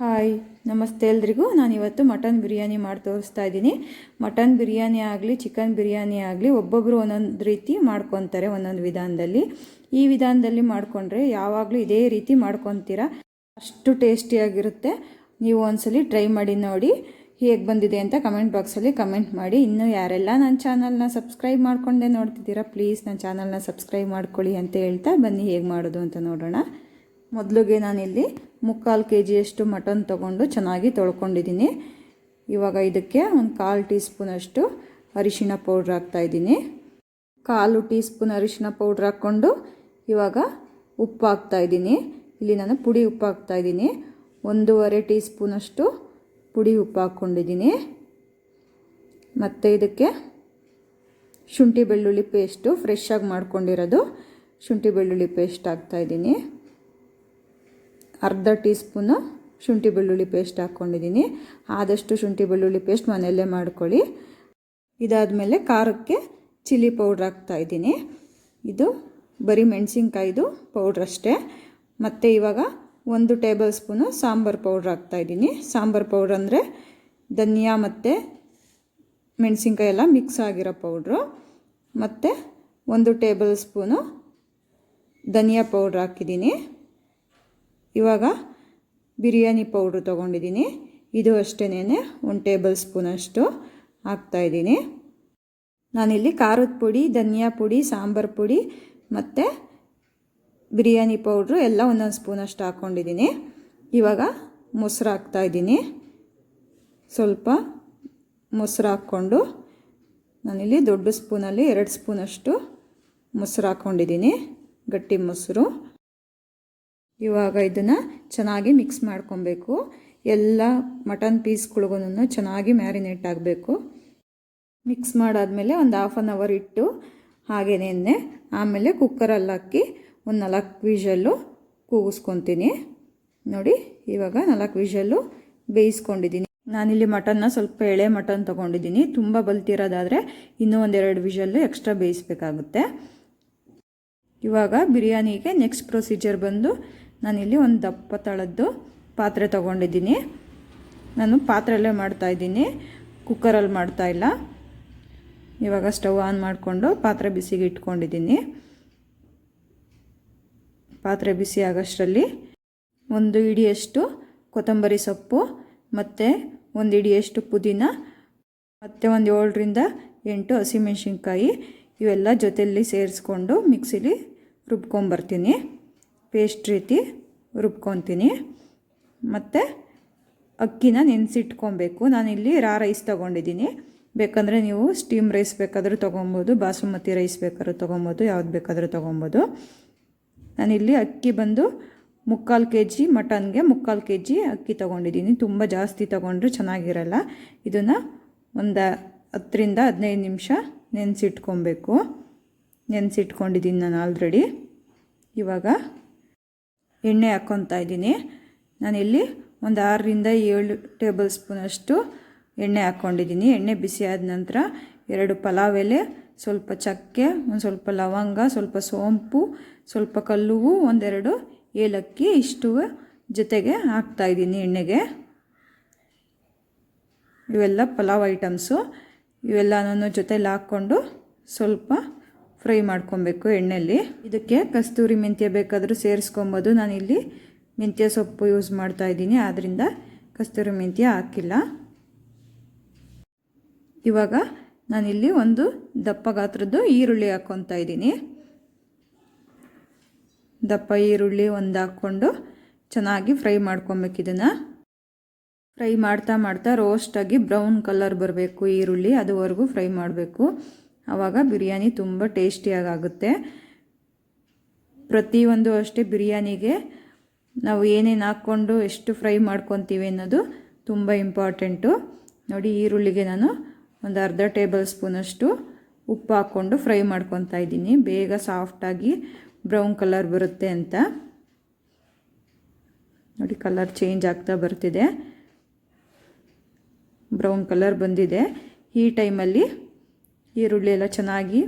Hi, ನಮಸ್ತೆ ಎಲ್ರಿಗೂ. ನಾನಿವತ್ತು ಮಟನ್ ಬಿರಿಯಾನಿ ಮಾಡಿ ತೋರಿಸ್ತಾ ಇದ್ದೀನಿ. ಮಟನ್ ಬಿರಿಯಾನಿ ಆಗಲಿ, ಚಿಕನ್ ಬಿರಿಯಾನಿ ಆಗಲಿ ಒಬ್ಬೊಬ್ಬರು ಒಂದೊಂದು ರೀತಿ ಮಾಡ್ಕೊತಾರೆ ಒಂದೊಂದು ವಿಧಾನದಲ್ಲಿ. ಈ ವಿಧಾನದಲ್ಲಿ ಮಾಡಿಕೊಂಡ್ರೆ ಯಾವಾಗಲೂ ಇದೇ ರೀತಿ ಮಾಡ್ಕೊತೀರ? ಅಷ್ಟು ಟೇಸ್ಟಿಯಾಗಿರುತ್ತೆ. ನೀವು ಒಂದ್ಸಲಿ ಟ್ರೈ ಮಾಡಿ ನೋಡಿ. ಹೇಗೆ ಬಂದಿದೆ ಅಂತ ಕಮೆಂಟ್ ಬಾಕ್ಸಲ್ಲಿ ಕಮೆಂಟ್ ಮಾಡಿ. ಇನ್ನೂ ಯಾರೆಲ್ಲ ನನ್ನ ಚಾನಲ್ನ ಸಬ್ಸ್ಕ್ರೈಬ್ ಮಾಡ್ಕೊಂಡೆ ನೋಡ್ತಿದ್ದೀರಾ, ಪ್ಲೀಸ್ ನನ್ನ ಚಾನಲ್ನ ಸಬ್ಸ್ಕ್ರೈಬ್ ಮಾಡ್ಕೊಳ್ಳಿ ಅಂತ ಹೇಳ್ತಾ ಬನ್ನಿ. ಹೇಗೆ ಮಾಡೋದು ಅಂತ ನೋಡೋಣ. ಮೊದಲಿಗೆ ನಾನಿಲ್ಲಿ ಮುಕ್ಕಾಲು ಕೆ ಜಿಯಷ್ಟು ಮಟನ್ ತೊಗೊಂಡು ಚೆನ್ನಾಗಿ ತೊಳ್ಕೊಂಡಿದ್ದೀನಿ. ಇವಾಗ ಇದಕ್ಕೆ ಒಂದು ಕಾಲು ಟೀ ಸ್ಪೂನಷ್ಟು ಅರಿಶಿಣ ಪೌಡ್ರ್ ಹಾಕ್ತಾಯಿದ್ದೀನಿ ಕಾಲು ಟೀ ಸ್ಪೂನ್ ಅರಿಶಿನ ಪೌಡ್ರ್ ಹಾಕ್ಕೊಂಡು ಇವಾಗ ಉಪ್ಪು ಹಾಕ್ತಾಯಿದ್ದೀನಿ ಇಲ್ಲಿ ನಾನು ಪುಡಿ ಉಪ್ಪು ಹಾಕ್ತಾಯಿದ್ದೀನಿ ಒಂದೂವರೆ ಟೀ ಸ್ಪೂನಷ್ಟು ಪುಡಿ ಉಪ್ಪು ಹಾಕ್ಕೊಂಡಿದ್ದೀನಿ. ಮತ್ತು ಇದಕ್ಕೆ ಶುಂಠಿ ಬೆಳ್ಳುಳ್ಳಿ ಪೇಸ್ಟು ಫ್ರೆಶ್ ಆಗಿ ಮಾಡ್ಕೊಂಡಿರೋದು. ಶುಂಠಿ ಬೆಳ್ಳುಳ್ಳಿ ಪೇಸ್ಟ್ ಹಾಕ್ತಾಯಿದ್ದೀನಿ ಅರ್ಧ ಟೀ ಸ್ಪೂನು ಶುಂಠಿ ಬೆಳ್ಳುಳ್ಳಿ ಪೇಸ್ಟ್ ಹಾಕ್ಕೊಂಡಿದ್ದೀನಿ. ಆದಷ್ಟು ಶುಂಠಿ ಬೆಳ್ಳುಳ್ಳಿ ಪೇಸ್ಟ್ ಮನೆಯಲ್ಲೇ ಮಾಡ್ಕೊಳ್ಳಿ. ಇದಾದ ಮೇಲೆ ಖಾರಕ್ಕೆ ಚಿಲ್ಲಿ ಪೌಡ್ರ್ ಹಾಕ್ತಾಯಿದ್ದೀನಿ ಇದು ಬರೀ ಮೆಣಸಿನ್ಕಾಯ್ದು ಪೌಡ್ರ್ ಅಷ್ಟೇ. ಮತ್ತು ಇವಾಗ ಒಂದು ಟೇಬಲ್ ಸ್ಪೂನು ಸಾಂಬಾರು ಪೌಡ್ರ್ ಹಾಕ್ತಾಯಿದ್ದೀನಿ ಸಾಂಬಾರು ಪೌಡ್ರ್ ಅಂದರೆ ಧನಿಯಾ ಮತ್ತು ಮೆಣಸಿನ್ಕಾಯಿ ಎಲ್ಲ ಮಿಕ್ಸ್ ಆಗಿರೋ ಪೌಡ್ರು. ಮತ್ತು ಒಂದು ಟೇಬಲ್ ಸ್ಪೂನು ಧನಿಯಾ ಪೌಡ್ರ್ ಹಾಕಿದ್ದೀನಿ. ಇವಾಗ ಬಿರಿಯಾನಿ ಪೌಡ್ರು ತೊಗೊಂಡಿದ್ದೀನಿ. ಇದು ಅಷ್ಟೇ ಒಂದು ಟೇಬಲ್ ಸ್ಪೂನಷ್ಟು ಹಾಕ್ತಾಯಿದ್ದೀನಿ ನಾನಿಲ್ಲಿ ಖಾರದ ಪುಡಿ, ಧನಿಯಾ ಪುಡಿ, ಸಾಂಬಾರು ಪುಡಿ ಮತ್ತು ಬಿರಿಯಾನಿ ಪೌಡ್ರು ಎಲ್ಲ ಒಂದೊಂದು ಸ್ಪೂನಷ್ಟು ಹಾಕ್ಕೊಂಡಿದ್ದೀನಿ ಇವಾಗ ಮೊಸರು ಹಾಕ್ತಾಯಿದ್ದೀನಿ ಸ್ವಲ್ಪ ಮೊಸರು ಹಾಕ್ಕೊಂಡು ನಾನಿಲ್ಲಿ ದೊಡ್ಡ ಸ್ಪೂನಲ್ಲಿ ಎರಡು ಸ್ಪೂನಷ್ಟು ಮೊಸರು ಹಾಕ್ಕೊಂಡಿದ್ದೀನಿ ಗಟ್ಟಿ ಮೊಸರು. ಇವಾಗ ಇದನ್ನು ಚೆನ್ನಾಗಿ ಮಿಕ್ಸ್ ಮಾಡ್ಕೊಬೇಕು. ಎಲ್ಲ ಮಟನ್ ಪೀಸ್ಗಳಿಗೂ ಚೆನ್ನಾಗಿ ಮ್ಯಾರಿನೇಟ್ ಆಗಬೇಕು. ಮಿಕ್ಸ್ ಮಾಡಾದಮೇಲೆ ಒಂದು ಹಾಫ್ ಆನ್ ಅವರ್ ಇಟ್ಟು ಹಾಗೇನೆ ಆಮೇಲೆ ಕುಕ್ಕರಲ್ಲಿ ಹಾಕಿ ಒಂದು ನಾಲ್ಕು ವಿಷಲ್ಲು ಕೂಗಿಸ್ಕೊತೀನಿ. ನೋಡಿ, ಇವಾಗ ನಾಲ್ಕು ವಿಷಲ್ಲು ಬೇಯಿಸ್ಕೊಂಡಿದ್ದೀನಿ. ನಾನಿಲ್ಲಿ ಮಟನ್ನ ಸ್ವಲ್ಪ ಎಳೆ ಮಟನ್ ತೊಗೊಂಡಿದ್ದೀನಿ. ತುಂಬ ಬಲ್ತಿರೋದಾದರೆ ಇನ್ನೂ ಒಂದೆರಡು ವಿಷಲ್ಲು ಎಕ್ಸ್ಟ್ರಾ ಬೇಯಿಸ್ಬೇಕಾಗುತ್ತೆ. ಇವಾಗ ಬಿರಿಯಾನಿಗೆ ನೆಕ್ಸ್ಟ್ ಪ್ರೊಸೀಜರ್ ಬಂದು ನಾನಿಲ್ಲಿ ಒಂದು ದಪ್ಪ ತಳದ್ದು ಪಾತ್ರೆ ತೊಗೊಂಡಿದ್ದೀನಿ. ನಾನು ಪಾತ್ರೆಯಲ್ಲೇ ಮಾಡ್ತಾಯಿದ್ದೀನಿ ಕುಕ್ಕರಲ್ಲಿ ಮಾಡ್ತಾಯಿಲ್ಲ ಇವಾಗ ಸ್ಟವ್ ಆನ್ ಮಾಡಿಕೊಂಡು ಪಾತ್ರೆ ಬಿಸಿಗೆ ಇಟ್ಕೊಂಡಿದ್ದೀನಿ. ಪಾತ್ರೆ ಬಿಸಿ ಆಗೋಷ್ಟರಲ್ಲಿ ಒಂದು ಇಡಿಯಷ್ಟು ಕೊತ್ತಂಬರಿ ಸೊಪ್ಪು, ಮತ್ತು ಒಂದು ಇಡಿಯಷ್ಟು ಪುದೀನ, ಮತ್ತು ಒಂದು ಏಳರಿಂದ ಎಂಟು ಹಸಿಮೆಣ್ಸಿನ್ಕಾಯಿ, ಇವೆಲ್ಲ ಜೊತೆಯಲ್ಲಿ ಸೇರಿಸ್ಕೊಂಡು ಮಿಕ್ಸಿಲಿ ರುಬ್ಕೊಂಬರ್ತೀನಿ. ಪೇಸ್ಟ್ ರೀತಿ ರುಬ್ಕೊತೀನಿ. ಮತ್ತು ಅಕ್ಕಿನ ನೆನೆಸಿಟ್ಕೊಬೇಕು. ನಾನಿಲ್ಲಿ ರಾ ರೈಸ್ ತೊಗೊಂಡಿದ್ದೀನಿ. ಬೇಕಂದರೆ ನೀವು ಸ್ಟೀಮ್ ರೈಸ್ ಬೇಕಾದರೂ ತೊಗೊಬೋದು, ಬಾಸುಮತಿ ರೈಸ್ ಬೇಕಾದ್ರೂ ತೊಗೊಬೋದು, ಯಾವ್ದು ಬೇಕಾದರೂ ತೊಗೊಬೋದು. ನಾನಿಲ್ಲಿ ಅಕ್ಕಿ ಬಂದು ಮುಕ್ಕಾಲು ಕೆ ಜಿ ಮಟನ್ಗೆ ಮುಕ್ಕಾಲು ಕೆ ಜಿ ಅಕ್ಕಿ ತೊಗೊಂಡಿದ್ದೀನಿ. ತುಂಬ ಜಾಸ್ತಿ ತೊಗೊಂಡ್ರೆ ಚೆನ್ನಾಗಿರಲ್ಲ. ಇದನ್ನು ಒಂದು ಹತ್ತರಿಂದ ಹದಿನೈದು ನಿಮಿಷ ನೆನೆಸಿಟ್ಕೊಬೇಕು. ನೆನೆಸಿಟ್ಕೊಂಡಿದ್ದೀನಿ ನಾನು ಆಲ್ರೆಡಿ ಇವಾಗ ಎಣ್ಣೆ ಹಾಕ್ಕೊತಾ ಇದ್ದೀನಿ. ನಾನಿಲ್ಲಿ ಒಂದು ಆರರಿಂದ ಏಳು ಟೇಬಲ್ ಸ್ಪೂನಷ್ಟು ಎಣ್ಣೆ ಹಾಕ್ಕೊಂಡಿದ್ದೀನಿ. ಎಣ್ಣೆ ಬಿಸಿ ಆದ ನಂತರ ಎರಡು ಪಲಾವ್ ಎಲೆ, ಸ್ವಲ್ಪ ಚಕ್ಕೆ, ಒಂದು ಸ್ವಲ್ಪ ಲವಂಗ, ಸ್ವಲ್ಪ ಸೋಂಪು, ಸ್ವಲ್ಪ ಕಲ್ಲುವು, ಒಂದೆರಡು ಏಲಕ್ಕಿ ಇಷ್ಟು ಜೊತೆಗೆ ಹಾಕ್ತಾಯಿದ್ದೀನಿ ಎಣ್ಣೆಗೆ. ಇವೆಲ್ಲ ಪಲಾವ್ ಐಟಮ್ಸು. ಇವೆಲ್ಲನೂ ಜೊತೆಲಿ ಹಾಕ್ಕೊಂಡು ಸ್ವಲ್ಪ ಫ್ರೈ ಮಾಡ್ಕೊಬೇಕು ಎಣ್ಣೆಯಲ್ಲಿ ಇದಕ್ಕೆ ಕಸ್ತೂರಿ ಮೆಂತ್ಯ ಬೇಕಾದರೂ ಸೇರಿಸ್ಕೊಬೋದು. ನಾನಿಲ್ಲಿ ಮೆಂತ್ಯ ಸೊಪ್ಪು ಯೂಸ್ ಮಾಡ್ತಾ ಇದ್ದೀನಿ ಆದ್ದರಿಂದ ಕಸ್ತೂರಿ ಮೆಂತ್ಯ ಹಾಕಿಲ್ಲ. ಇವಾಗ ನಾನಿಲ್ಲಿ ಒಂದು ದಪ್ಪ ಗಾತ್ರದ್ದು ಈರುಳ್ಳಿ ಹಾಕ್ಕೊತಾ ಇದ್ದೀನಿ. ದಪ್ಪ ಈರುಳ್ಳಿ ಒಂದು ಹಾಕ್ಕೊಂಡು ಚೆನ್ನಾಗಿ ಫ್ರೈ ಮಾಡ್ಕೊಬೇಕು ಇದನ್ನು. ಫ್ರೈ ಮಾಡ್ತಾ ಮಾಡ್ತಾ ರೋಸ್ಟಾಗಿ ಬ್ರೌನ್ ಕಲರ್ ಬರಬೇಕು ಈರುಳ್ಳಿ, ಅದುವರೆಗೂ ಫ್ರೈ ಮಾಡಬೇಕು. ಆವಾಗ ಬಿರಿಯಾನಿ ತುಂಬ ಟೇಸ್ಟಿಯಾಗುತ್ತೆ ಪ್ರತಿಯೊಂದು ಅಷ್ಟೇ ಬಿರಿಯಾನಿಗೆ ನಾವು ಏನೇನು ಹಾಕ್ಕೊಂಡು ಎಷ್ಟು ಫ್ರೈ ಮಾಡ್ಕೊತೀವಿ ಅನ್ನೋದು ತುಂಬ ಇಂಪಾರ್ಟೆಂಟು. ನೋಡಿ, ಈರುಳ್ಳಿಗೆ ನಾನು ಒಂದು ಅರ್ಧ ಟೇಬಲ್ ಸ್ಪೂನಷ್ಟು ಉಪ್ಪು ಹಾಕ್ಕೊಂಡು ಫ್ರೈ ಮಾಡ್ಕೊತಾ ಇದ್ದೀನಿ. ಬೇಗ ಸಾಫ್ಟಾಗಿ ಬ್ರೌನ್ ಕಲರ್ ಬರುತ್ತೆ ಅಂತ. ನೋಡಿ, ಕಲರ್ ಚೇಂಜ್ ಆಗ್ತಾ ಬರ್ತಿದೆ. ಬ್ರೌನ್ ಕಲರ್ ಬಂದಿದೆ. ಈ ಟೈಮಲ್ಲಿ ಈರುಳ್ಳಿ ಎಲ್ಲ ಚೆನ್ನಾಗಿ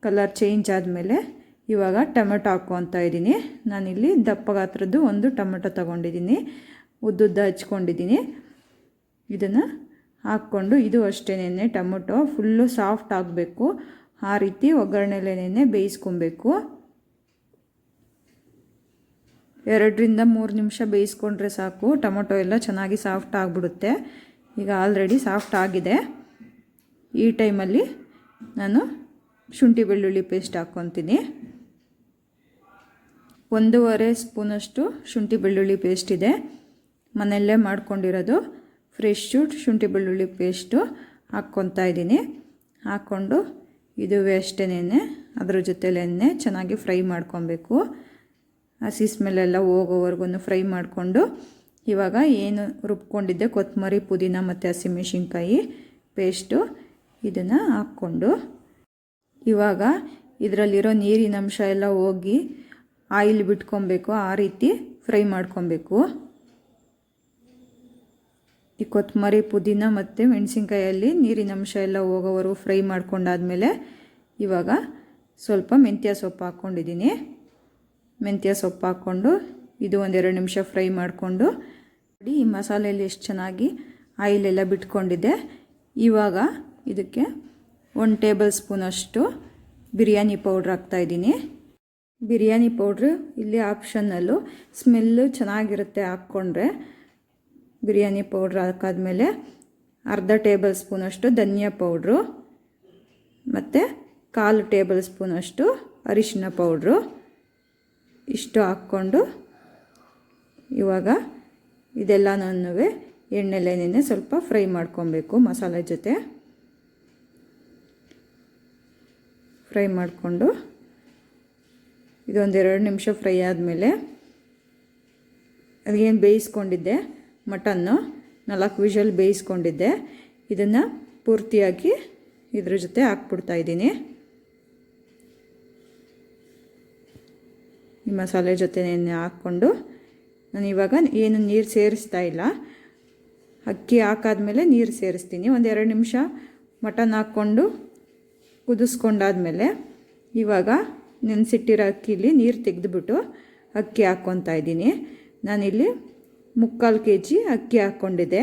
ಕಲರ್ ಚೇಂಜ್ ಆದಮೇಲೆ ಇವಾಗ ಟೊಮೆಟೊ ಹಾಕ್ಕೊತಾ ಇದ್ದೀನಿ. ನಾನಿಲ್ಲಿ ದಪ್ಪ ಗಾತ್ರದ್ದು ಒಂದು ಟೊಮೆಟೊ ತೊಗೊಂಡಿದ್ದೀನಿ. ಉದ್ದುದ್ದ ಹಚ್ಕೊಂಡಿದ್ದೀನಿ. ಇದನ್ನು ಹಾಕ್ಕೊಂಡು ಇದು ಅಷ್ಟೇನೆ ಟೊಮೊಟೊ ಫುಲ್ಲು ಸಾಫ್ಟ್ ಆಗಬೇಕು. ಆ ರೀತಿ ಒಗ್ಗರಣೆಲೇನೆ ಬೇಯಿಸ್ಕೊಬೇಕು. ಎರಡರಿಂದ ಮೂರು ನಿಮಿಷ ಬೇಯಿಸ್ಕೊಂಡ್ರೆ ಸಾಕು. ಟೊಮೊಟೊ ಎಲ್ಲ ಚೆನ್ನಾಗಿ ಸಾಫ್ಟ್ ಆಗಿಬಿಡುತ್ತೆ. ಈಗ ಆಲ್ರೆಡಿ ಸಾಫ್ಟ್ ಆಗಿದೆ. ಈ ಟೈಮಲ್ಲಿ ನಾನು ಶುಂಠಿ ಬೆಳ್ಳುಳ್ಳಿ ಪೇಸ್ಟ್ ಹಾಕ್ಕೊತೀನಿ. ಒಂದೂವರೆ ಸ್ಪೂನಷ್ಟು ಶುಂಠಿ ಬೆಳ್ಳುಳ್ಳಿ ಪೇಸ್ಟ್ ಇದೆ. ಮನೆಯಲ್ಲೇ ಮಾಡ್ಕೊಂಡಿರೋದು ಫ್ರೆಶ್ಶು ಶುಂಠಿ ಬೆಳ್ಳುಳ್ಳಿ ಪೇಸ್ಟು ಹಾಕ್ಕೊತಾ ಇದ್ದೀನಿ. ಹಾಕ್ಕೊಂಡು ಇದು ಅಷ್ಟೇನೆ ಅದ್ರ ಎಣ್ಣೆ ಚೆನ್ನಾಗಿ ಫ್ರೈ ಮಾಡ್ಕೊಬೇಕು. ಹಸಿ ಸ್ಮೆಲ್ಲೆಲ್ಲ ಹೋಗೋವರೆಗೂ ಫ್ರೈ ಮಾಡಿಕೊಂಡು ಇವಾಗ ಏನು ರುಬ್ಕೊಂಡಿದ್ದೆ ಕೊತ್ತಂಬರಿ ಪುದೀನ ಮತ್ತು ಹಸಿಮೆಣ್ಸಿನ್ಕಾಯಿ ಪೇಸ್ಟು ಇದನ್ನು ಹಾಕ್ಕೊಂಡು ಇವಾಗ ಇದರಲ್ಲಿರೋ ನೀರಿನ ಅಂಶ ಎಲ್ಲ ಹೋಗಿ ಆಯಿಲ್ ಬಿಟ್ಕೊಬೇಕು, ಆ ರೀತಿ ಫ್ರೈ ಮಾಡ್ಕೊಬೇಕು. ಈ ಕೊತ್ತಂಬರಿ ಪುದೀನ ಮತ್ತು ಮೆಣಸಿನ್ಕಾಯಲ್ಲಿ ನೀರಿನ ಅಂಶ ಎಲ್ಲ ಹೋಗೋವರೆಗೂ ಫ್ರೈ ಮಾಡ್ಕೊಂಡಾದ್ಮೇಲೆ ಇವಾಗ ಸ್ವಲ್ಪ ಮೆಂತ್ಯ ಸೊಪ್ಪು ಹಾಕ್ಕೊಂಡಿದ್ದೀನಿ. ಮೆಂತ್ಯ ಸೊಪ್ಪು ಹಾಕ್ಕೊಂಡು ಇದು ಒಂದೆರಡು ನಿಮಿಷ ಫ್ರೈ ಮಾಡಿಕೊಂಡು ನೋಡಿ ಈ ಮಸಾಲೆಯಲ್ಲಿ ಎಷ್ಟು ಚೆನ್ನಾಗಿ ಆಯಿಲೆಲ್ಲ ಬಿಟ್ಕೊಂಡಿದೆ. ಇವಾಗ ಇದಕ್ಕೆ ಒಂದು ಟೇಬಲ್ ಸ್ಪೂನಷ್ಟು ಬಿರಿಯಾನಿ ಪೌಡ್ರ್ ಹಾಕ್ತಾಯಿದ್ದೀನಿ ಬಿರಿಯಾನಿ ಪೌಡ್ರು ಇಲ್ಲಿ ಆಪ್ಷನ್ನಲ್ಲು ಸ್ಮೆಲ್ಲು ಚೆನ್ನಾಗಿರುತ್ತೆ ಹಾಕ್ಕೊಂಡ್ರೆ. ಬಿರಿಯಾನಿ ಪೌಡ್ರ್ ಹಾಕಾದ್ಮೇಲೆ ಅರ್ಧ ಟೇಬಲ್ ಸ್ಪೂನಷ್ಟು ಧನಿಯಾ ಪೌಡ್ರು ಮತ್ತು ಕಾಲು ಟೇಬಲ್ ಸ್ಪೂನಷ್ಟು ಅರಿಶಿನ ಪೌಡ್ರು ಇಷ್ಟು ಹಾಕ್ಕೊಂಡು ಇವಾಗ ಇದೆಲ್ಲನೂ ಎಣ್ಣೆಲೇನೆ ಸ್ವಲ್ಪ ಫ್ರೈ ಮಾಡ್ಕೊಬೇಕು ಮಸಾಲೆ ಜೊತೆ. ಫ್ರೈ ಮಾಡಿಕೊಂಡು ಇದೊಂದೆರಡು ನಿಮಿಷ ಫ್ರೈ ಆದಮೇಲೆ ಅದೇನು ಬೇಯಿಸ್ಕೊಂಡಿದ್ದೆ? ಮಟನ್ನು ನಾಲ್ಕು ವಿಷಲ್ ಬೇಯಿಸ್ಕೊಂಡಿದ್ದೆ. ಇದನ್ನು ಪೂರ್ತಿಯಾಗಿ ಇದ್ರ ಜೊತೆ ಹಾಕ್ಬಿಡ್ತಾ ಇದ್ದೀನಿ. ಈ ಮಸಾಲೆ ಜೊತೆ ಹಾಕ್ಕೊಂಡು ನಾನು ಇವಾಗ ಏನು ನೀರು ಸೇರಿಸ್ತಾ ಇಲ್ಲ. ಅಕ್ಕಿ ಹಾಕಾದ್ಮೇಲೆ ನೀರು ಸೇರಿಸ್ತೀನಿ. ಒಂದೆರಡು ನಿಮಿಷ ಮಟನ್ ಹಾಕ್ಕೊಂಡು ಕುದಿಸ್ಕೊಂಡಾದ್ಮೇಲೆ ಇವಾಗ ನೆನೆಸಿಟ್ಟಿರೋ ಅಕ್ಕಿಲಿ ನೀರು ತೆಗೆದುಬಿಟ್ಟು ಅಕ್ಕಿ ಹಾಕ್ಕೊತಾ ಇದ್ದೀನಿ. ನಾನಿಲ್ಲಿ ಮುಕ್ಕಾಲು ಕೆ ಜಿ ಅಕ್ಕಿ ಹಾಕ್ಕೊಂಡಿದ್ದೆ.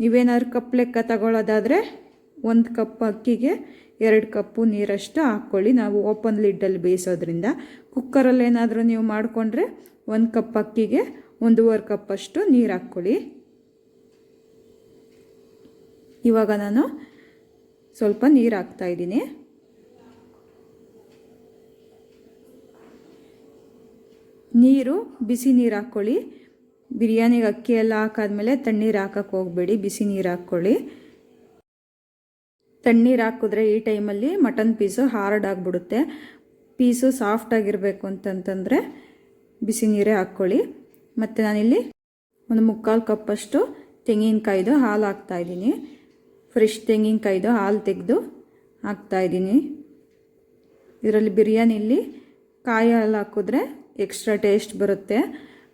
ನೀವೇನಾದ್ರು ಕಪ್ ಲೆಕ್ಕ ತಗೊಳ್ಳೋದಾದರೆ ಒಂದು ಕಪ್ ಅಕ್ಕಿಗೆ ಎರಡು ಕಪ್ಪು ನೀರಷ್ಟು ಹಾಕ್ಕೊಳ್ಳಿ. ನಾವು ಓಪನ್ ಲಿಡ್ಡಲ್ಲಿ ಬೇಯಿಸೋದ್ರಿಂದ ಕುಕ್ಕರಲ್ಲಿ ಏನಾದರೂ ನೀವು ಮಾಡಿಕೊಂಡ್ರೆ ಒಂದು ಕಪ್ ಅಕ್ಕಿಗೆ ಒಂದೂವರೆ ಕಪ್ಪಷ್ಟು ನೀರು ಹಾಕ್ಕೊಳ್ಳಿ. ಇವಾಗ ನಾನು ಸ್ವಲ್ಪ ನೀರು ಹಾಕ್ತಾಯಿದ್ದೀನಿ ನೀರು, ಬಿಸಿ ನೀರು ಹಾಕ್ಕೊಳ್ಳಿ. ಬಿರಿಯಾನಿಗೆ ಅಕ್ಕಿ ಎಲ್ಲ ಹಾಕಾದ್ಮೇಲೆ ತಣ್ಣೀರು ಹಾಕಕ್ಕೆ ಹೋಗಬೇಡಿ, ಬಿಸಿ ನೀರು ಹಾಕ್ಕೊಳ್ಳಿ. ತಣ್ಣೀರು ಹಾಕಿದ್ರೆ ಈ ಟೈಮಲ್ಲಿ ಮಟನ್ ಪೀಸು ಹಾರ್ಡ್ ಆಗಿಬಿಡುತ್ತೆ. ಪೀಸು ಸಾಫ್ಟ್ ಆಗಿರಬೇಕು ಅಂತಂತಂದರೆ ಬಿಸಿ ನೀರೇ ಹಾಕ್ಕೊಳ್ಳಿ. ಮತ್ತು ನಾನಿಲ್ಲಿ ಒಂದು ಮುಕ್ಕಾಲು ಕಪ್ಪಷ್ಟು ತೆಂಗಿನಕಾಯ್ದು ಹಾಲು ಹಾಕ್ತಾಯಿದ್ದೀನಿ ಫ್ರೆಶ್ ತೆಂಗಿನಕಾಯ್ದು ಹಾಲು ತೆಗೆದು ಹಾಕ್ತಾಯಿದ್ದೀನಿ ಇದರಲ್ಲಿ ಬಿರಿಯಾನಿಲಿ ಕಾಯಿ ಹಾಲು ಹಾಕಿದ್ರೆ ಎಕ್ಸ್ಟ್ರಾ ಟೇಸ್ಟ್ ಬರುತ್ತೆ.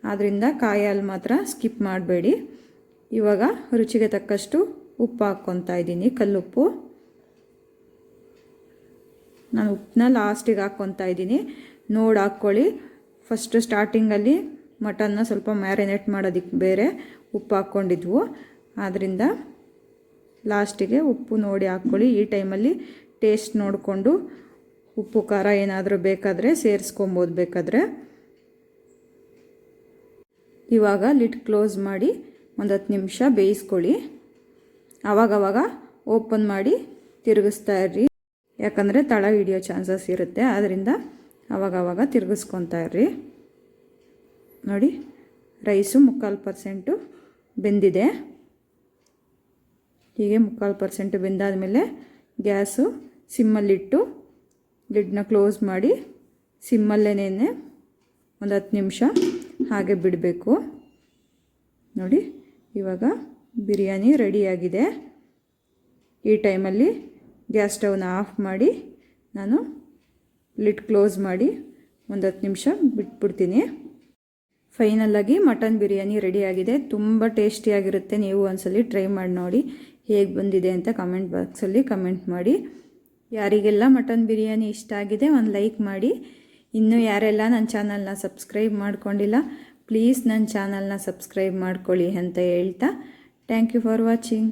ಆದ್ದರಿಂದ ಕಾಯಿ ಹಾಲು ಮಾತ್ರ ಸ್ಕಿಪ್ ಮಾಡಬೇಡಿ. ಇವಾಗ ರುಚಿಗೆ ತಕ್ಕಷ್ಟು ಉಪ್ಪು ಹಾಕ್ಕೊತಾ ಇದ್ದೀನಿ, ಕಲ್ಲುಪ್ಪು. ನಾನು ಉಪ್ಪನ್ನ ಲಾಸ್ಟಿಗೆ ಹಾಕ್ಕೊತಾ ಇದ್ದೀನಿ. ನೋಡಿ ಹಾಕ್ಕೊಳ್ಳಿ. ಫಸ್ಟು ಸ್ಟಾರ್ಟಿಂಗಲ್ಲಿ ಮಟನ್ನ ಸ್ವಲ್ಪ ಮ್ಯಾರಿನೇಟ್ ಮಾಡೋದಕ್ಕೆ ಬೇರೆ ಉಪ್ಪು ಹಾಕ್ಕೊಂಡಿದ್ವು. ಆದ್ದರಿಂದ ಲಾಸ್ಟಿಗೆ ಉಪ್ಪು ನೋಡಿ ಹಾಕ್ಕೊಳ್ಳಿ. ಈ ಟೈಮಲ್ಲಿ ಟೇಸ್ಟ್ ನೋಡಿಕೊಂಡು ಉಪ್ಪು, ಖಾರ ಏನಾದರೂ ಬೇಕಾದರೆ ಸೇರಿಸ್ಕೊಬೋದು ಬೇಕಾದರೆ. ಇವಾಗ ಲಿಡ್ ಕ್ಲೋಸ್ ಮಾಡಿ ಒಂದು ಹತ್ತು ನಿಮಿಷ ಬೇಯಿಸ್ಕೊಳ್ಳಿ. ಆವಾಗವಾಗ ಓಪನ್ ಮಾಡಿ ತಿರುಗಿಸ್ತಾ ಇರ್ರಿ. ಯಾಕಂದರೆ ತಳ ಹಿಡಿಯೋ ಚಾನ್ಸಸ್ ಇರುತ್ತೆ ಆದ್ದರಿಂದ ಆವಾಗವಾಗ ತಿರುಗಿಸ್ಕೊತಾ ಇರ್ರಿ. ನೋಡಿ, ರೈಸು ಮುಕ್ಕಾಲು ಪರ್ಸೆಂಟು ಬೆಂದಿದೆ. ಹೀಗೆ ಮುಕ್ಕಾಲು ಪರ್ಸೆಂಟು ಬೆಂದಾದಮೇಲೆ ಗ್ಯಾಸು ಸಿಮ್ಮಲ್ಲಿಟ್ಟು ಲಿಡ್ನ ಕ್ಲೋಸ್ ಮಾಡಿ ಸಿಮ್ಮಲ್ಲೇನೇ ಒಂದು ಹತ್ತು ನಿಮಿಷ ಹಾಗೆ ಬಿಡಬೇಕು. ನೋಡಿ, ಇವಾಗ ಬಿರಿಯಾನಿ ರೆಡಿಯಾಗಿದೆ. ಈ ಟೈಮಲ್ಲಿ ಗ್ಯಾಸ್ ಸ್ಟವ್ನ ಆಫ್ ಮಾಡಿ ನಾನು ಲಿಡ್ ಕ್ಲೋಸ್ ಮಾಡಿ ಒಂದು ಹತ್ತು ನಿಮಿಷ ಬಿಟ್ಬಿಡ್ತೀನಿ. ಫೈನಲ್ಲಾಗಿ ಮಟನ್ ಬಿರಿಯಾನಿ ರೆಡಿಯಾಗಿದೆ. ತುಂಬ ಟೇಸ್ಟಿಯಾಗಿರುತ್ತೆ. ನೀವು ಒಂದ್ಸಲಿ ಟ್ರೈ ಮಾಡಿ ನೋಡಿ ಹೇಗೆ ಬಂದಿದೆ ಅಂತ ಕಮೆಂಟ್ ಬಾಕ್ಸಲ್ಲಿ ಕಮೆಂಟ್ ಮಾಡಿ. ಯಾರಿಗೆಲ್ಲ ಮಟನ್ ಬಿರಿಯಾನಿ ಇಷ್ಟ ಆಗಿದೆ ಒಂದು ಲೈಕ್ ಮಾಡಿ. ಇನ್ನೂ ಯಾರೆಲ್ಲ ನನ್ನ ಚಾನಲ್ನ ಸಬ್ಸ್ಕ್ರೈಬ್ ಮಾಡ್ಕೊಂಡಿಲ್ಲ, ಪ್ಲೀಸ್ ನನ್ನ ಚಾನಲ್ನ ಸಬ್ಸ್ಕ್ರೈಬ್ ಮಾಡ್ಕೊಳ್ಳಿ ಅಂತ ಹೇಳ್ತಾ. Thank you for watching.